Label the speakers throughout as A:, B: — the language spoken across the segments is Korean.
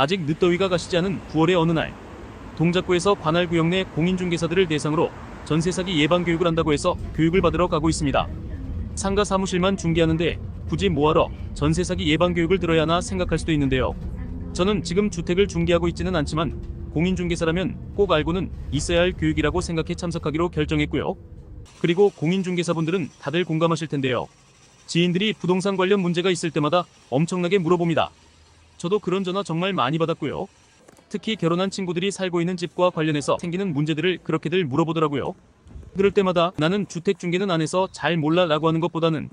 A: 아직 늦더위가 가시지 않은 9월의 어느 날 동작구에서 관할 구역 내 공인중개사들을 대상으로 전세 사기 예방 교육을 한다고 해서 교육을 받으러 가고 있습니다. 상가 사무실만 중개하는데 굳이 뭐하러 전세 사기 예방 교육을 들어야 하나 생각할 수도 있는데요. 저는 지금 주택을 중개하고 있지는 않지만 공인중개사라면 꼭 알고는 있어야 할 교육이라고 생각해 참석하기로 결정했고요. 그리고 공인중개사분들은 다들 공감하실 텐데요. 지인들이 부동산 관련 문제가 있을 때마다 엄청나게 물어봅니다. 저도 그런 전화 정말 많이 받았고요. 특히 결혼한 친구들이 살고 있는 집과 관련해서 생기는 문제들을 그렇게들 물어보더라고요. 그럴 때마다 나는 주택 중개는 안 해서 잘 몰라 라고 하는 것보다는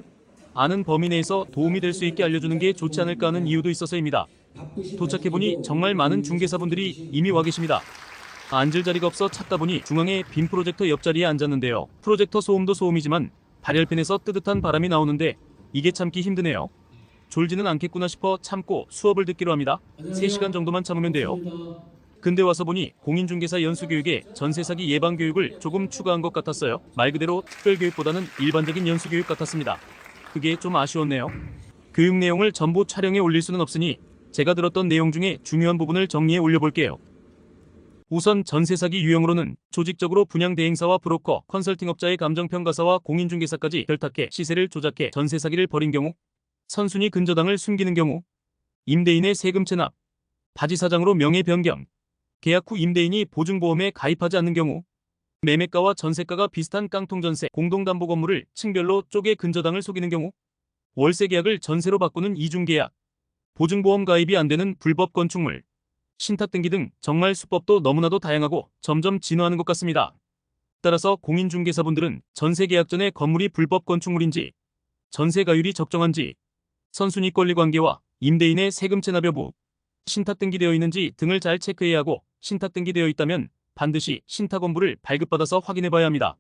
A: 아는 범위 내에서 도움이 될 수 있게 알려주는 게 좋지 않을까 하는 이유도 있어서입니다. 도착해보니 정말 많은 중개사분들이 이미 와 계십니다. 앉을 자리가 없어 찾다 보니 중앙에 빈 프로젝터 옆자리에 앉았는데요. 프로젝터 소음도 소음이지만 발열펜에서 뜨뜻한 바람이 나오는데 이게 참기 힘드네요. 졸지는 않겠구나 싶어 참고 수업을 듣기로 합니다. 3시간 정도만 참으면 돼요. 근데 와서 보니 공인중개사 연수교육에 전세 사기 예방 교육을 조금 추가한 것 같았어요. 말 그대로 특별교육보다는 일반적인 연수교육 같았습니다. 그게 좀 아쉬웠네요. 교육 내용을 전부 촬영에 올릴 수는 없으니 제가 들었던 내용 중에 중요한 부분을 정리해 올려볼게요. 우선 전세 사기 유형으로는 조직적으로 분양 대행사와 브로커, 컨설팅업자의 감정평가사와 공인중개사까지 결탁해 시세를 조작해 전세 사기를 벌인 경우, 선순위 근저당을 숨기는 경우, 임대인의 세금 체납, 바지사장으로 명예 변경, 계약 후 임대인이 보증보험에 가입하지 않는 경우, 매매가와 전세가가 비슷한 깡통전세 공동담보 건물을 층별로 쪼개 근저당을 속이는 경우, 월세 계약을 전세로 바꾸는 이중계약, 보증보험 가입이 안 되는 불법 건축물, 신탁 등기 등 정말 수법도 너무나도 다양하고 점점 진화하는 것 같습니다. 따라서 공인중개사분들은 전세 계약 전에 건물이 불법 건축물인지, 전세 가율이 적정한지, 선순위 권리 관계와 임대인의 세금 체납 여부, 신탁 등기되어 있는지 등을 잘 체크해야 하고 신탁 등기되어 있다면 반드시 신탁 원부를 발급받아서 확인해 봐야 합니다.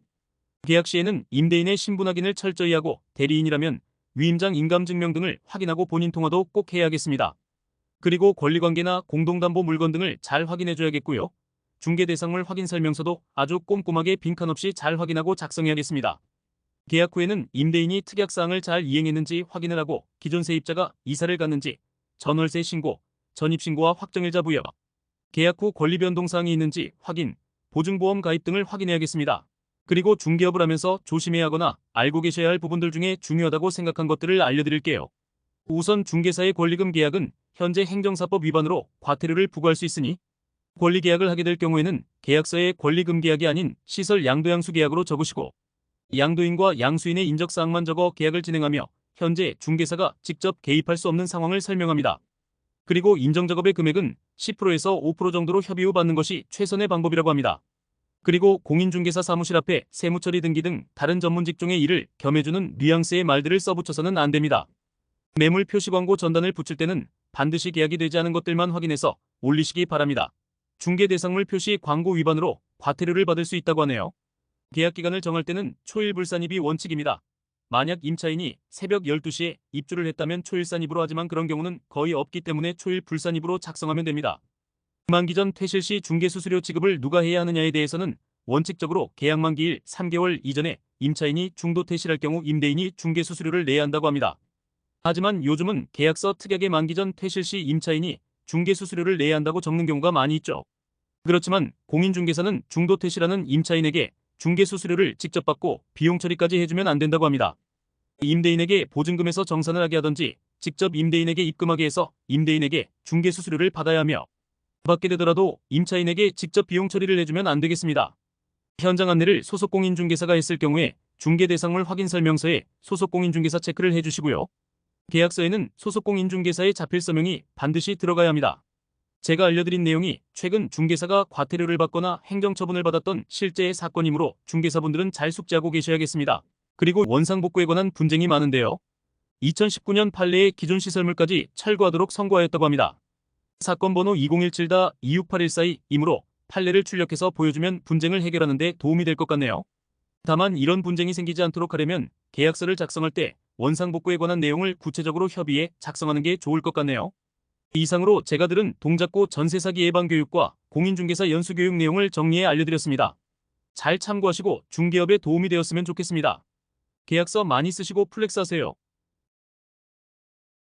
A: 계약 시에는 임대인의 신분 확인을 철저히 하고 대리인이라면 위임장 인감증명 등을 확인하고 본인 통화도 꼭 해야겠습니다. 그리고 권리관계나 공동담보 물건 등을 잘 확인해줘야겠고요. 중개 대상물 확인 설명서도 아주 꼼꼼하게 빈칸 없이 잘 확인하고 작성해야겠습니다. 계약 후에는 임대인이 특약사항을 잘 이행했는지 확인을 하고 기존 세입자가 이사를 갔는지 전월세 신고, 전입신고와 확정일자 부여, 계약 후 권리 변동 사항이 있는지 확인, 보증보험 가입 등을 확인해야겠습니다. 그리고 중개업을 하면서 조심해야 하거나 알고 계셔야 할 부분들 중에 중요하다고 생각한 것들을 알려드릴게요. 우선 중개사의 권리금 계약은 현재 행정사법 위반으로 과태료를 부과할 수 있으니 권리 계약을 하게 될 경우에는 계약서에 권리금 계약이 아닌 시설 양도양수 계약으로 적으시고 양도인과 양수인의 인적사항만 적어 계약을 진행하며 현재 중개사가 직접 개입할 수 없는 상황을 설명합니다. 그리고 인정작업의 금액은 10%에서 5% 정도로 협의 후 받는 것이 최선의 방법이라고 합니다. 그리고 공인중개사 사무실 앞에 세무처리 등기 등 다른 전문 직종의 일을 겸해주는 뉘앙스의 말들을 써붙여서는 안 됩니다. 매물 표시 광고 전단을 붙일 때는 반드시 계약이 되지 않은 것들만 확인해서 올리시기 바랍니다. 중개 대상물 표시 광고 위반으로 과태료를 받을 수 있다고 하네요. 계약 기간을 정할 때는 초일 불산입이 원칙입니다. 만약 임차인이 새벽 12시에 입주를 했다면 초일 산입으로 하지만 그런 경우는 거의 없기 때문에 초일 불산입으로 작성하면 됩니다. 만기 전 퇴실 시 중개수수료 지급을 누가 해야 하느냐에 대해서는 원칙적으로 계약 만기일 3개월 이전에 임차인이 중도 퇴실할 경우 임대인이 중개수수료를 내야 한다고 합니다. 하지만 요즘은 계약서 특약의 만기 전 퇴실 시 임차인이 중개수수료를 내야 한다고 적는 경우가 많이 있죠. 그렇지만 공인중개사는 중도 퇴실하는 임차인에게 중개 수수료를 직접 받고 비용 처리까지 해주면 안 된다고 합니다. 임대인에게 보증금에서 정산을 하게 하던지 직접 임대인에게 입금하게 해서 임대인에게 중개 수수료를 받아야 하며 받게 되더라도 임차인에게 직접 비용 처리를 해주면 안 되겠습니다. 현장 안내를 소속 공인중개사가 했을 경우에 중개 대상물 확인 설명서에 소속 공인중개사 체크를 해주시고요. 계약서에는 소속 공인중개사의 자필 서명이 반드시 들어가야 합니다. 제가 알려드린 내용이 최근 중개사가 과태료를 받거나 행정처분을 받았던 실제의 사건이므로 중개사분들은 잘 숙지하고 계셔야겠습니다. 그리고 원상복구에 관한 분쟁이 많은데요. 2019년 판례의 기존 시설물까지 철거하도록 선고하였다고 합니다. 사건 번호 2017-268142이므로 판례를 출력해서 보여주면 분쟁을 해결하는 데 도움이 될 것 같네요. 다만 이런 분쟁이 생기지 않도록 하려면 계약서를 작성할 때 원상복구에 관한 내용을 구체적으로 협의해 작성하는 게 좋을 것 같네요. 이상으로 제가 들은 동작구 전세사기 예방교육과 공인중개사 연수교육 내용을 정리해 알려드렸습니다. 잘 참고하시고 중개업에 도움이 되었으면 좋겠습니다. 계약서 많이 쓰시고 플렉스 하세요.